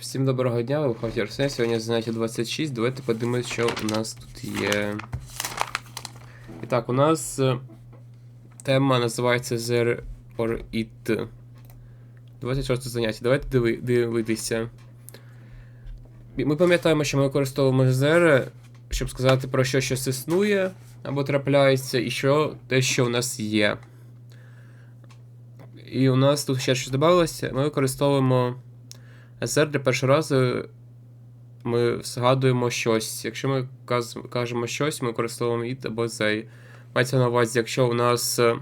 Всім доброго дня, ви виходить Арсен. Сьогодні заняття 26. Давайте подивимось, що у нас тут є. І так, у нас е, тема називається There or It. 26 заняття. Давайте диви, дивитися. Ми пам'ятаємо, що ми використовуємо there, щоб сказати про що щось існує або трапляється, і що те, що у нас є. І у нас тут ще щось додалося. Ми використовуємо. СР для першого разу ми згадуємо щось. Якщо ми кажемо щось, ми використовуємо it або they. Мається на увазі, якщо у нас е,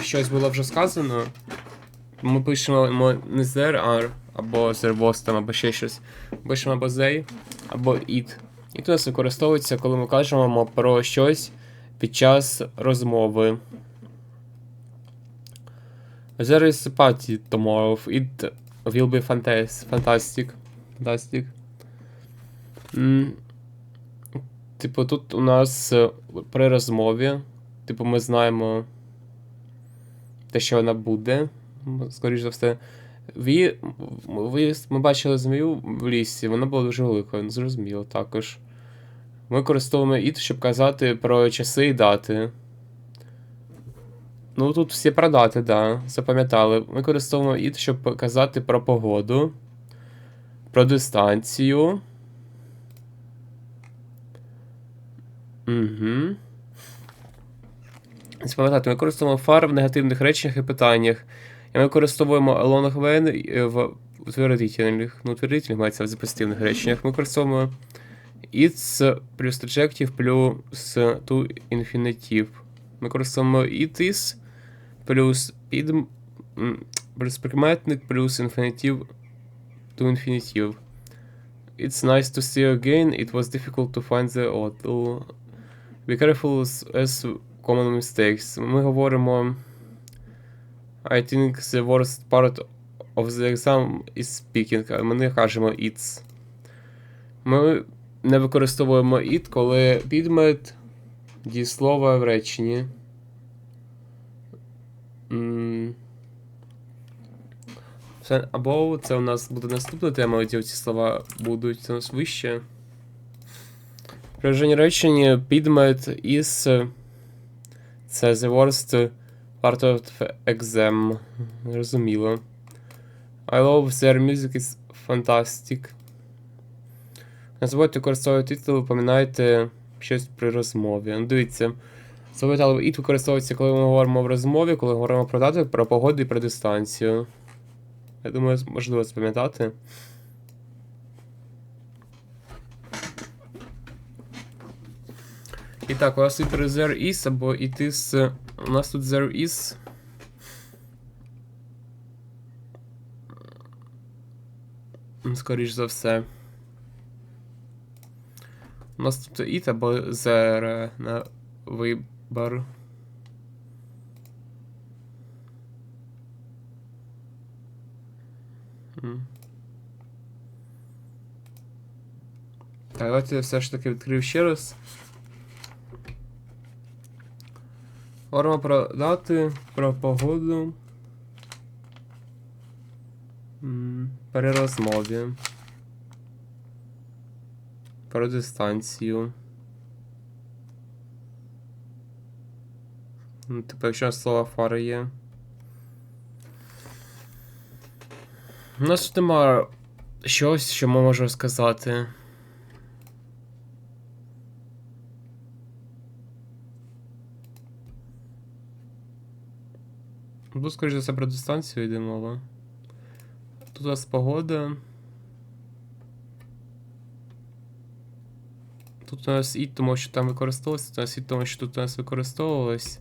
щось було вже сказано, ми пишемо не there are, або there was там, або ще щось. Пишемо або they, або it. І у нас використовується, коли ми кажемо про щось під час розмови. There is a party tomorrow. It will be fantas- fantastic. Fantastic. М, Типу, тут у нас при розмові. Типу, ми знаємо те, що вона буде. м, Скоріш за все. Ви, ви, ми бачили змію в лісі, вона була дуже великою, зрозуміло також. Ми використовуємо it, щоб казати про часи і дати. Ну, тут всі про дати, да, запам'ятали. Ми використовуємо it, щоб показати про погоду, про дистанцію. Угу. Запам'ятати, ми використовуємо far в негативних реченнях і питаннях. І ми використовуємо along when е, в утвердительних, ну, утвердительних мається в позитивних реченнях. Ми використовуємо it's плюс adjective плюс to infinitive. Ми використовуємо it is плюс під плюс прикметник плюс інфінітив to infinitive. It's nice to see you again. It was difficult to find the auto. Be careful as, common mistakes. Ми говоримо. I think the worst part of the exam is speaking. Ми не кажемо it's. Ми не використовуємо it, коли підмет дієслова в реченні. М. Це, або це у нас буде наступна тема, де ці слова будуть у нас вище. Приложення речення підмет із це the worst part of exam. Розуміло. I love their music is fantastic. Забудьте використовувати титул, випоминайте щось при розмові. Ну, дивіться. Слово it використовується, коли ми говоримо в розмові, коли говоримо про дату, про погоду і про дистанцію. Я думаю, можливо запам'ятати. І так, у нас тут there is або it is. У нас тут there is. Скоріш за все. У нас тут it або there на вибор. М. Так, давайте я все ж таки відкрив ще раз. Говоримо про дати, про погоду. При розмові. Про дистанцію. Ну, Типу, якщо слово фара є. У нас тут нема щось, що ми можемо сказати. Бо, скоріш за все, про дистанцію йде мова. Тут у нас погода. Тут у нас і тому, що там використовувалось, тут у нас і тому, що тут у нас використовувалось.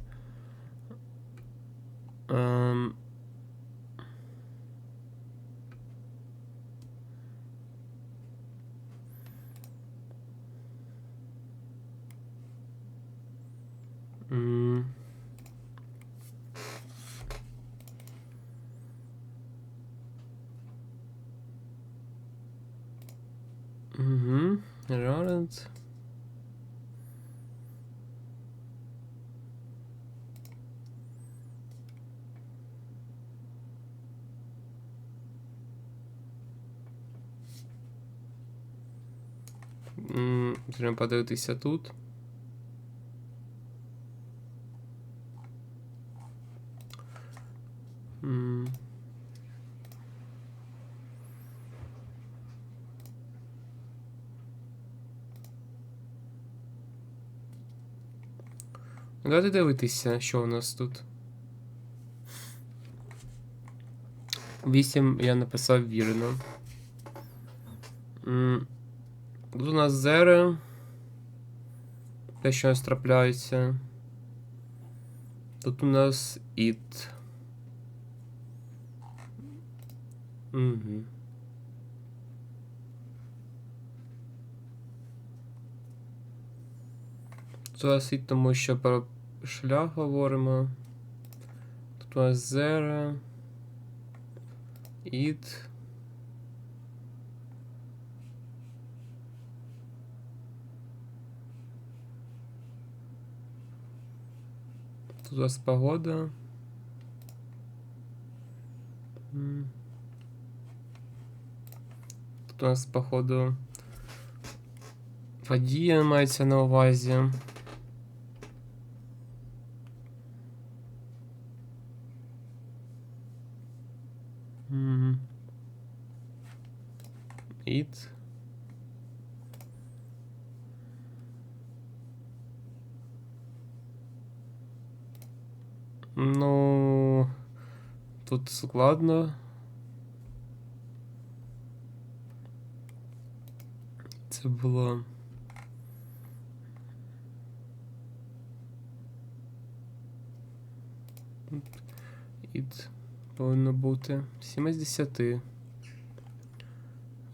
Угу. Лоренс. Треба подивитися тут. Давайте дивитися, що у нас тут. 8 я написав вірно. Тут у нас зери. Те, що у нас трапляється. Тут у нас it. Угу. Тут у нас it, тому що про шлях говоримо. Тут у нас зера. It. Тут у нас погода. Тут у нас, походу, подія мається на увазі. It. Ну, тут складно. Це було. Іт повинно бути 7 із 10.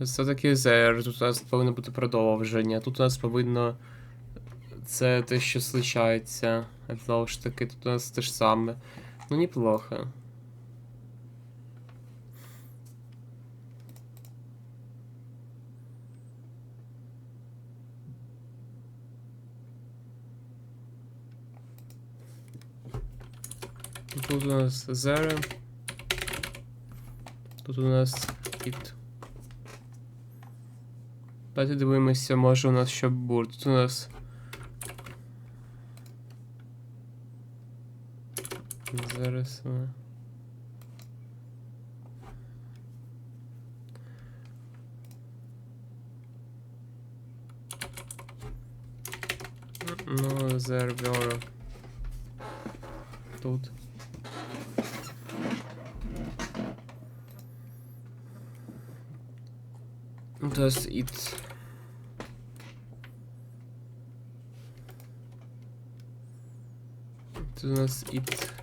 Це таки ЗР, тут у нас повинно бути продовження. Тут у нас повинно. Це те, що случається. Знову ж таки, тут у нас те ж саме. Ну, неплохо. Тут у нас Zero. Тут у нас It. Давайте дивимося, може у нас ще бур. Тут у нас. Зараз. Ну, зервера. Тут. Das it. Тут у нас it.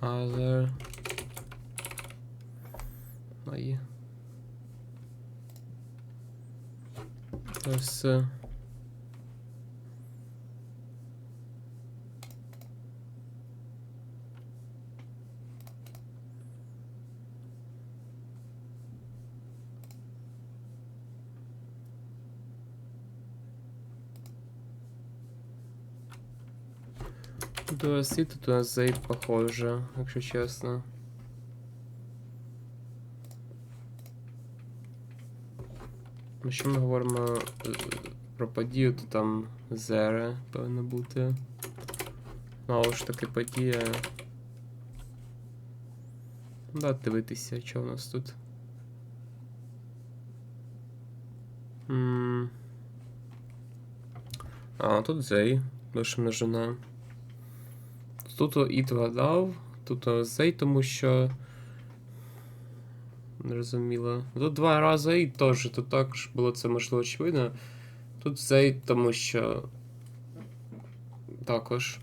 Other. Ай. Ось. е, Тут у нас і тут у нас зейд похоже, якщо чесно. Якщо ми говоримо е, про подію, то там зере повинно бути. Знову ж таки подія. Ну, Да, дивитися, що у нас тут. А, тут зей, лише множина. Тут іт вгадав, тут зей, тому що. Незрозуміло. Тут два рази і теж, тут також було це можливо очевидно. Тут зей, тому що. Також.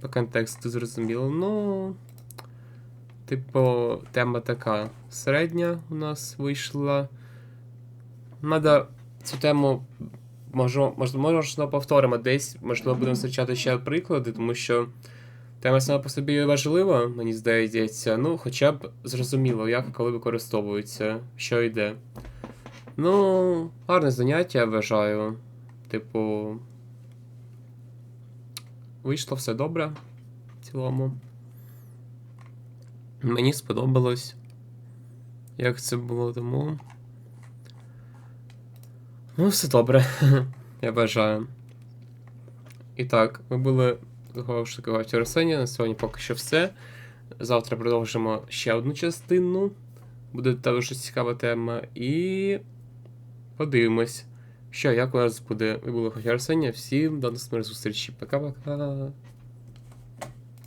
По контексту зрозуміло. Ну. Типу, тема така середня у нас вийшла. Надо цю тему можу, можливо, повторимо десь, можливо, будемо зустрічати ще приклади, тому що тема сама по собі важлива, мені здається. Ну, хоча б зрозуміло, як і коли використовується, що йде. Ну, гарне заняття, я вважаю. Типу. вийшло все добре в цілому. Мені сподобалось, як це було тому. Ну, все добре, я бажаю. І так, ми були ж таки в Арсені. На сьогодні поки що все. Завтра продовжимо ще одну частину. Буде також цікава тема. І подивимось. Що, як у нас буде? Ви були в Арсені. Всім до наступної зустрічі. Пока-пока.